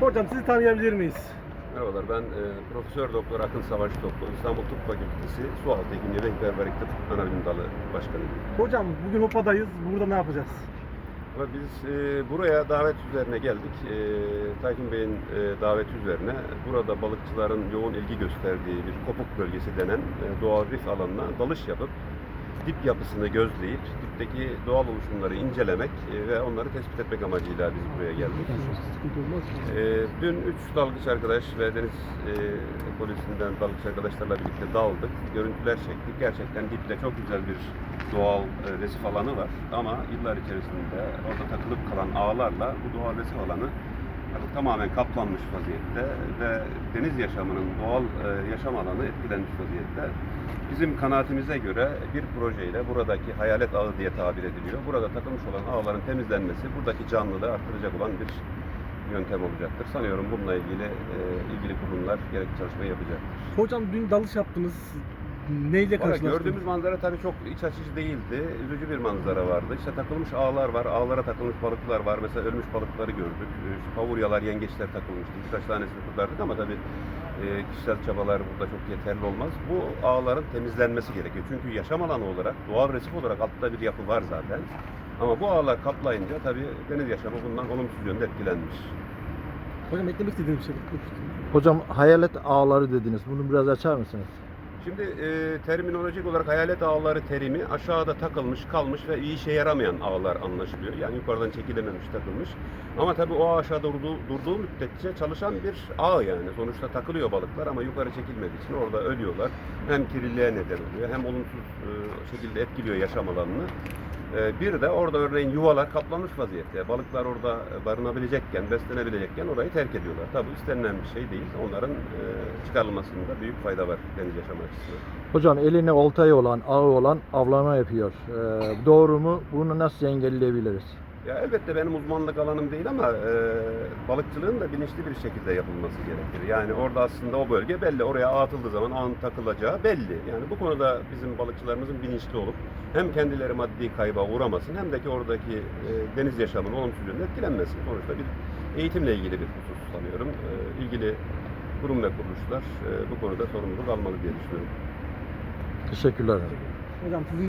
Hocam sizi tanıyabilir miyiz? Merhabalar, ben e, Profesör Doktor Akın Savaş Toplu, İstanbul Tıp Fakültesi Sualtı Hekimliği ve Hiperbarik Tıp Anabilim Dalı Başkanıyım. Hocam bugün Hopa'dayız. Burada ne yapacağız? Ama biz e, buraya davet üzerine geldik. E, Tayfun Bey'in e, daveti üzerine burada balıkçıların yoğun ilgi gösterdiği bir kopuk bölgesi denen e, doğal rif alanına dalış yapıp dip yapısını gözleyip dipteki doğal oluşumları incelemek e, ve onları tespit etmek amacıyla biz buraya geldik. Ee, dün üç dalgıç arkadaş ve deniz e, polisinden dalgıç arkadaşlarla birlikte daldık. Görüntüler çektik. Gerçekten dipte çok güzel bir doğal e, resif alanı var. Ama yıllar içerisinde orada takılıp kalan ağlarla bu doğal resif alanı tamamen kaplanmış vaziyette ve deniz yaşamının doğal e, yaşam alanı etkilenmiş vaziyette. Bizim kanaatimize göre bir projeyle buradaki hayalet ağı diye tabir ediliyor. Burada takılmış olan ağların temizlenmesi buradaki canlılığı arttıracak olan bir yöntem olacaktır. Sanıyorum bununla ilgili e, ilgili kurumlar gerekli çalışmayı yapacaktır. Hocam dün dalış yaptınız. Neyle Orada karşılaştınız? gördüğümüz manzara tabii çok iç açıcı değildi. Üzücü bir manzara vardı. İşte takılmış ağlar var, ağlara takılmış balıklar var. Mesela ölmüş balıkları gördük. E, işte pavuryalar, yengeçler takılmıştı. Birkaç tanesini kurtardık ama tabii e, kişisel çabalar burada çok yeterli olmaz. Bu ağların temizlenmesi gerekiyor. Çünkü yaşam alanı olarak, doğal resif olarak altta bir yapı var zaten. Ama bu ağlar kaplayınca tabii deniz yaşamı bundan olumsuz yönde etkilenmiş. Hocam eklemek istediğim bir şey. Hocam hayalet ağları dediniz. Bunu biraz açar mısınız? Şimdi e, terminolojik olarak hayalet ağları terimi aşağıda takılmış, kalmış ve iyi işe yaramayan ağlar anlaşılıyor. Yani yukarıdan çekilememiş, takılmış. Ama tabii o ağ aşağıda durduğu, durduğu müddetçe çalışan bir ağ yani. Sonuçta takılıyor balıklar ama yukarı çekilmediği için orada ölüyorlar. Hem kirliliğe neden oluyor hem olumsuz e, şekilde etkiliyor yaşam alanını. E, bir de orada örneğin yuvalar kaplanmış vaziyette. Balıklar orada barınabilecekken, beslenebilecekken orayı terk ediyorlar. Tabii istenilen bir şey değil. Onların e, çıkarılmasında büyük fayda var deniz yaşamı açısından. Hocam eline oltayı olan, ağı olan avlama yapıyor. Ee, doğru mu? Bunu nasıl engelleyebiliriz? Ya elbette benim uzmanlık alanım değil ama e, balıkçılığın da bilinçli bir şekilde yapılması gerekir. Yani orada aslında o bölge belli. Oraya ağ atıldığı zaman ağın takılacağı belli. Yani bu konuda bizim balıkçılarımızın bilinçli olup hem kendileri maddi kayba uğramasın hem de ki oradaki e, deniz yaşamının olumsuz yönde etkilenmesin. Sonuçta bir eğitimle ilgili bir husus sanıyorum. E, ilgili kurum ve kuruluşlar e, bu konuda sorumluluk almalı diye düşünüyorum. Teşekkürler. Hocam